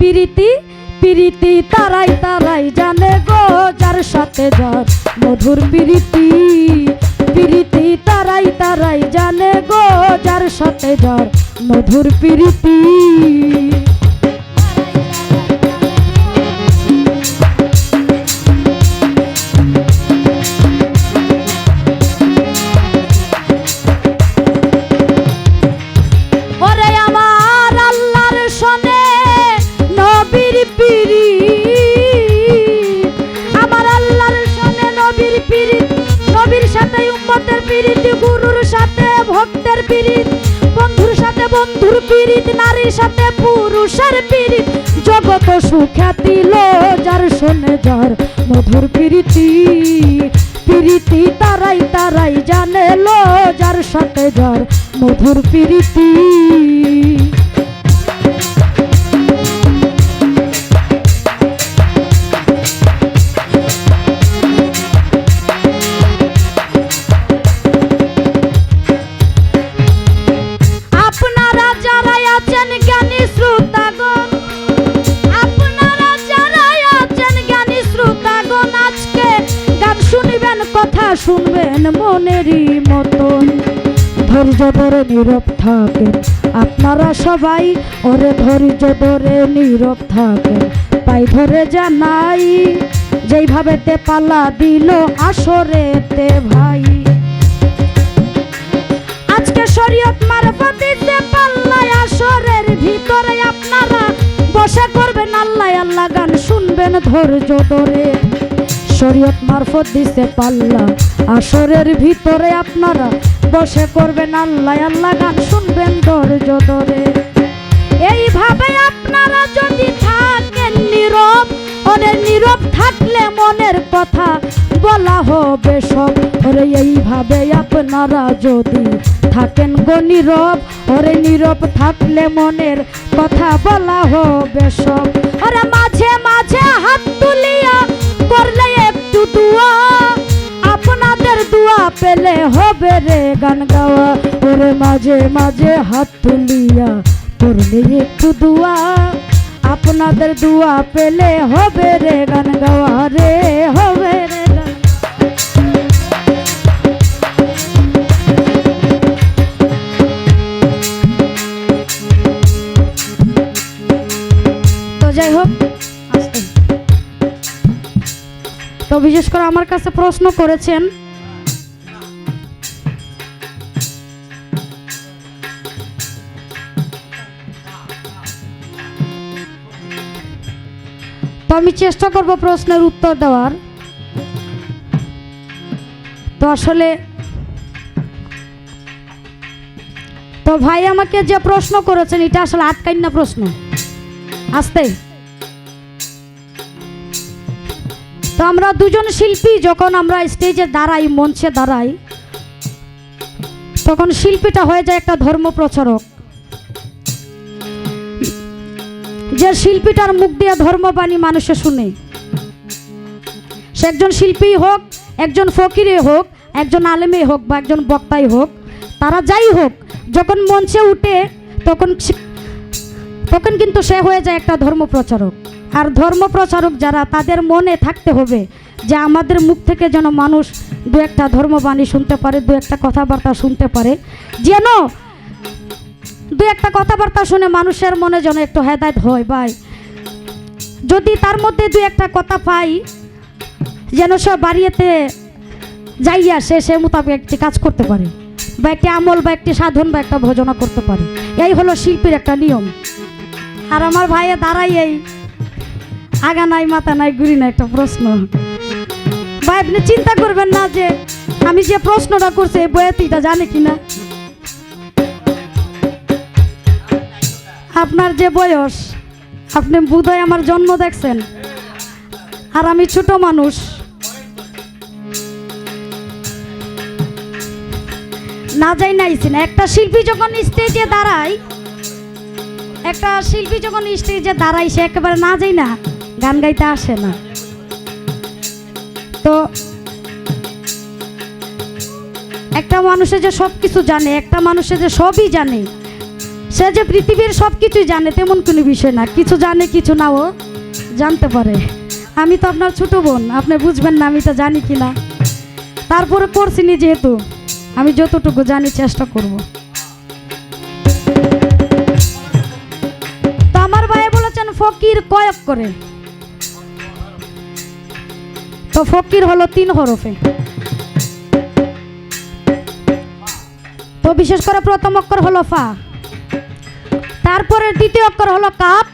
পিরিতি পিরিতি তারাই তারাই জানে গো, যার সাথে যার মধুর পিরিতি। পিরিতি তারাই তারাই জানে গো, যার সাথে যার মধুর পিরিতি। ভক্তের পীড়িত, বন্ধুর সাথে বন্ধুর পীড়িত, নারীর সাথে পুরুষের পীড়িত। জগত সুখ্যাতি লো, যার শোনে যার মধুর প্রীতি। প্রীতি তারাই তারাই জানে লো, যার সাথে যার মধুর পিরিতি। শুনবেন মনেরই মতন। ধৈর্য ধরে নীরব থাকেন। আপনারা সবাই, ওরে ধৈর্য ধরে নীরব থাকেন। পাই ধরে জানাই, যেইভাবে তে পাল্লা দিল আসরেতে ভাই। আজকে শরীয়ত মারফত দিতে পাল্লায় আসরের ভিতরে আপনারা বসে করবেন আল্লাহ আল্লাহ গান শুনবেন ধৈর্য ধরে। শরীয়ত মারফত দিতে পাল্লা। আসরের ভিতরে আপনারা বসে করবেন আল্লাহ আল্লাহ গান শুনবেন ধৈর্য ধরে। এইভাবে আপনারা যদি থাকেন নীরব, ওরে নীরব থাকলে মনের কথা বলা হবে সব। ওরে এইভাবে আপনারা যদি থাকেন গো নীরব, ওরে নীরব থাকলে মনের কথা বলা হবে সব। ওরে পেলে হবে রে গান গাওয়া। ওরে মাঝে মাঝে হাত তুলিয়া করলে একটু দুয়া। আপনাদের দুয়া পেলে হবে রে গান গাওয়া। রে হবে রে যাই হোক তো বিশেষ করে আমার কাছে প্রশ্ন করেছেন আমি চেষ্টা করব প্রশ্নের উত্তর দেওয়ার। তো আসলে, তো ভাই আমাকে যে প্রশ্ন করেছেন, এটা আসলে আটকাইন্না প্রশ্ন। আসতে। তো আমরা দুজন শিল্পী, যখন আমরা স্টেজে দাঁড়াই, মঞ্চে দাঁড়াই, তখন শিল্পীটা হয়ে যায় একটা ধর্ম প্রচারক যে শিল্পীটার মুখ দিয়ে ধর্মবাণী মানুষে শুনে। সে একজন শিল্পী হোক, একজন ফকিরে হোক, একজন আলেমে হোক বা একজন বক্তাই হোক, তারা যাই হোক, যখন মঞ্চে উঠে, তখন তখন কিন্তু সে হয়ে যায় একটা ধর্ম প্রচারক। আর ধর্ম প্রচারক যারা, তাদের মনে থাকতে হবে যে আমাদের মুখ থেকে যেন মানুষ দু একটা ধর্মবাণী শুনতে পারে, দু একটা কথাবার্তা শুনতে পারে। যেন দু একটা কথাবার্তা শুনে মানুষের মনে যেন একটু হেদায়ত হয়, ভাই। যদি তার মধ্যে দু একটা কথা পাই, যেন সে বাড়িতে যাইয়া সে সে মোতাবেক একটি কাজ করতে পারে, বা একটি আমল, বা একটি সাধন, বা একটা ভোজনা করতে পারে। এই হলো শিল্পীর একটা নিয়ম। আর আমার ভাইয়ে দাঁড়াই এই, আগা নাই, মাথা নাই গুড়ি নাই, একটা প্রশ্ন। ভাই, আপনি চিন্তা করবেন না যে আমি যে প্রশ্নটা করছি, এই বইয়েতে জানে কিনা? আপনার যে বয়স, আপনি বোধহয় আমার জন্ম দেখছেন। আর আমি ছোট মানুষ। না যাই নাইছি না একটা শিল্পী যখন স্টেজে দাঁড়ায়, একটা শিল্পী যখন স্টেজে দাঁড়ায়, সে একেবারে না যাই না, গান গাইতে আসে না। তো একটা মানুষে যে সব কিছু জানে, একটা মানুষে যে সবই জানে সে যে পৃথিবীর সব কিছুই জানে, তেমন কোনো বিষয় না। কিছু জানে, কিছু না ও জানতে পারে। আমি তো আপনার ছোট বোন, আপনি বুঝবেন না আমি তো জানি কি না তারপরে করছি নি যেহেতু, আমি যতটুকু জানি চেষ্টা করব। তো আমার ভাই বলেছেন, ফকির কয়েক করে। তো ফকির হলো তিন হরফে। তো বিশেষ করে প্রথম অক্ষর হলো ফা। তারপরে দ্বিতীয় অক্ষর হলো কাপ,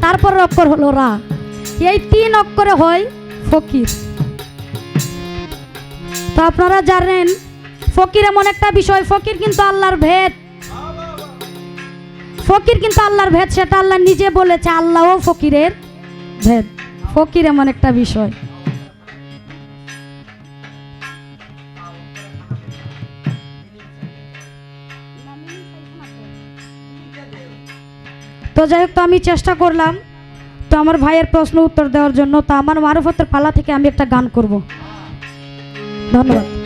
তারপরের অক্ষর হলো রা। এই তিন অক্ষরে হয় ফকির। তো আপনারা জানেন, ফকির এমন একটা বিষয়, ফকির কিন্তু আল্লাহর ভেদ। ফকির কিন্তু আল্লাহর ভেদ, সেটা আল্লাহ নিজে বলেছে, আল্লাহও ফকিরের ভেদ। ফকির এমন একটা বিষয়। তো যাই হোক, তো আমি চেষ্টা করলাম। তো আমার ভাইয়ের প্রশ্ন উত্তর দেওয়ার জন্য, তো আমার মারুফতের পালা থেকে আমি একটা গান করব। ধন্যবাদ।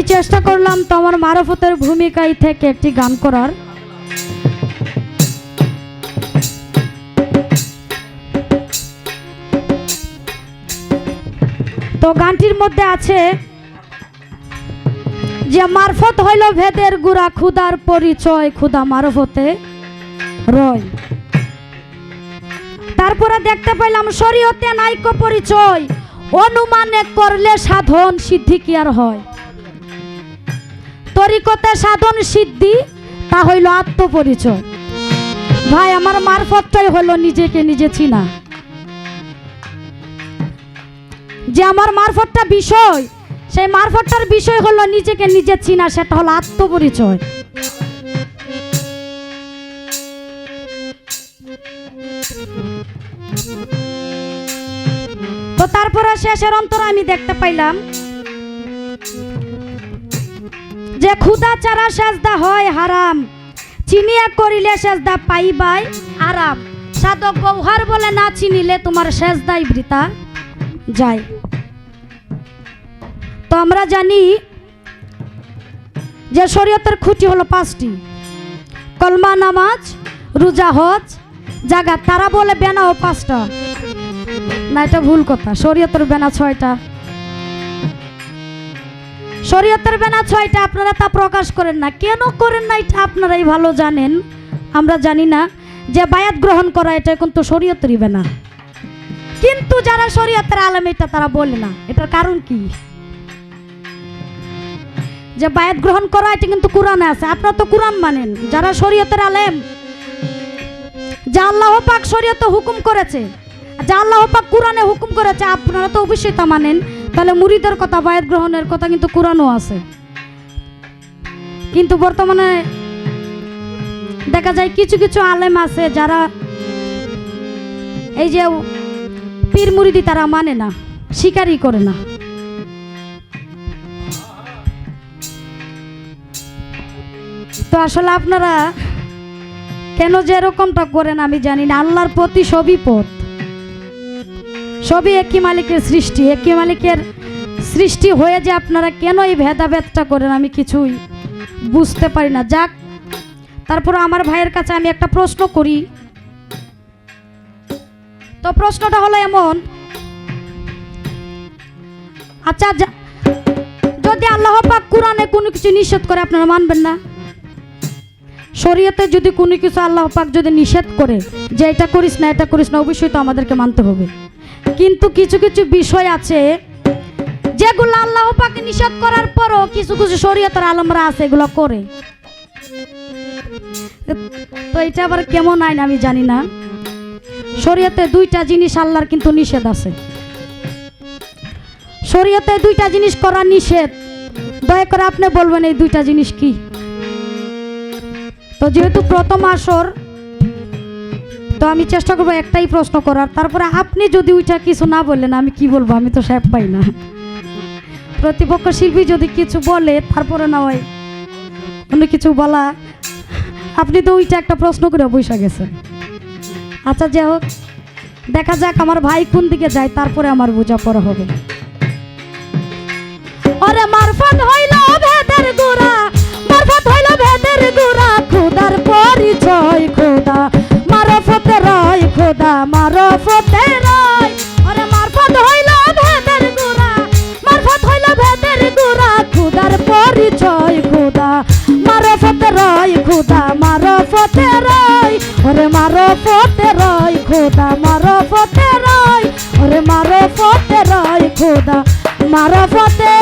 আমি চেষ্টা করলাম তো আমার মারফতের ভূমিকায় থেকে একটি গান করার। তো গানটির মধ্যে আছে যে মারফত হইল ভেদের গুড়া ক্ষুদার পরিচয় ক্ষুদা মারফতে রয়। তারপরে দেখতে পাইলাম শরীয়তে নাইক পরিচয়, অনুমানে করলে সাধন সিদ্ধি কি আর হয়। তরিকতে সাধন সিদ্ধি, তা হইল আত্মপরিচয়। ভাই, আমার মারফতটাই হলো নিজেকে নিজে চিনা। যে আমার মারফতটা বিষয়, সেই মারফতটার বিষয় হলো নিজেকে নিজে চিনা, সেটা হলো আত্মপরিচয়। তো তারপরে শেষের অন্তর আমি দেখতে পাইলাম যে ক্ষুদা চারা সেজদা হয় হারাম, চিনিয়া করিলে সেজদা পাইবাই আরাম। সাধক গৌহার বলে, না চিনিলে তোমার সেজদাই বৃতা যায় তো আমরা জানি যে শরীয়তের খুঁটি হলো পাঁচটি। কলমা নামাজ, রোজা হজ জাগা তারা বলে বেনা বেনাও পাঁচটা। না, এটা ভুল কথা। শরীয়তের বেনা ছয়টা। শরীয়তের বেনা ছয়টা, আপনারা তা প্রকাশ করেন না। কেন করেন না এটা আপনারাই ভালো জানেন। আমরা জানি না যে বায়াত গ্রহণ করা এটা কিন্তু শরীয়তেরই বেনা। কিন্তু যারা শরীয়তের আলেম, এটা তারা বলে না। এটার কারণ কি? যে বায়াত গ্রহণ করা, এটা কিন্তু কোরআনে আছে। আপনারা তো কোরআন মানেন। যারা শরীয়তের আলেম, যা আল্লাহ পাক শরীয়তে হুকুম করেছে, যা আল্লাহ পাক কোরআনে হুকুম করেছে, আপনারা তো অবশ্যই তা মানেন। তাহলে মুরিদের কথা, বায়াত গ্রহণের কথা কিন্তু কোরআনও আছে। কিন্তু বর্তমানে দেখা যায় কিছু কিছু আলেম আছে যারা এই যে পীর মুরিদি তারা মানে না স্বীকারই করে না। তো আসলে আপনারা কেন যে এরকমটা করেন আমি জানি না, আল্লাহর প্রতি সবই পথ সবই একই মালিকের সৃষ্টি, একই মালিকের সৃষ্টি হয়ে যে আপনারা কেন এই ভেদাভেদটা করেন আমি কিছুই বুঝতে পারি না। যাক, তারপর আমার ভাইয়ের কাছে আমি একটা প্রশ্ন করি। তো প্রশ্নটা হলো এমন আচ্ছা যদি আল্লাহ পাক কোরআনে কোনো কিছু নিষেধ করে, আপনারা মানবেন না? শরীয়তে যদি কোনো কিছু আল্লাহ পাক যদি নিষেধ করে যে এটা করিস না, এটা করিস না, অবশ্যই তো আমাদেরকে মানতে হবে। কিন্তু কিছু কিছু বিষয় আছে যেগুলো আল্লাহ পাক নিষেধ করার পরও কিছু কিছু শরীয়তের আলমরা আছে এগুলো করে। তো এটা আবার কেমন আইন আমি জানি না। শরীয়তে দুইটা জিনিস আল্লাহর কিন্তু নিষেধ আছে। শরীয়তে দুইটা জিনিস করা নিষেধ। দয়া করে আপনি বলবেন এই দুইটা জিনিস কি? তো যেহেতু প্রথম আসর তো আমি চেষ্টা করব একটাই প্রশ্ন করার। তারপরে আপনি যদি ওইটা কিছু না বললেন, আমি কি বলব? আমি তো সাহেব পাই না। প্রতিপক্ষ শিল্পী যদি কিছু বলে, তারপরে না হয় অন্য কিছু বলা। আপনি তো ওইটা একটা প্রশ্ন করে বসে গেছেন। আচ্ছা যাই হোক। দেখা যাক আমার ভাই কোন দিকে যায়, তারপরে আমার বোঝা বোঝাপড়া হবে। ওরে, মারফত হইল ভেদের গোড়া। মারফত হইল ভেদের গোড়া। খোদার পরিচয় খোদা মারফতে রয়। ওরে মারফত হইল ভেদের গোড়া মারফত হইল ভেদের গোড়া। খোদার পরিচয় খোদা মারফতে রয়, খোদা মারফতে রয়। ওরে মারফতে রয়, খোদা মারফতে রয়। ওরে মারফতে রয়, খোদা মারো মারফতে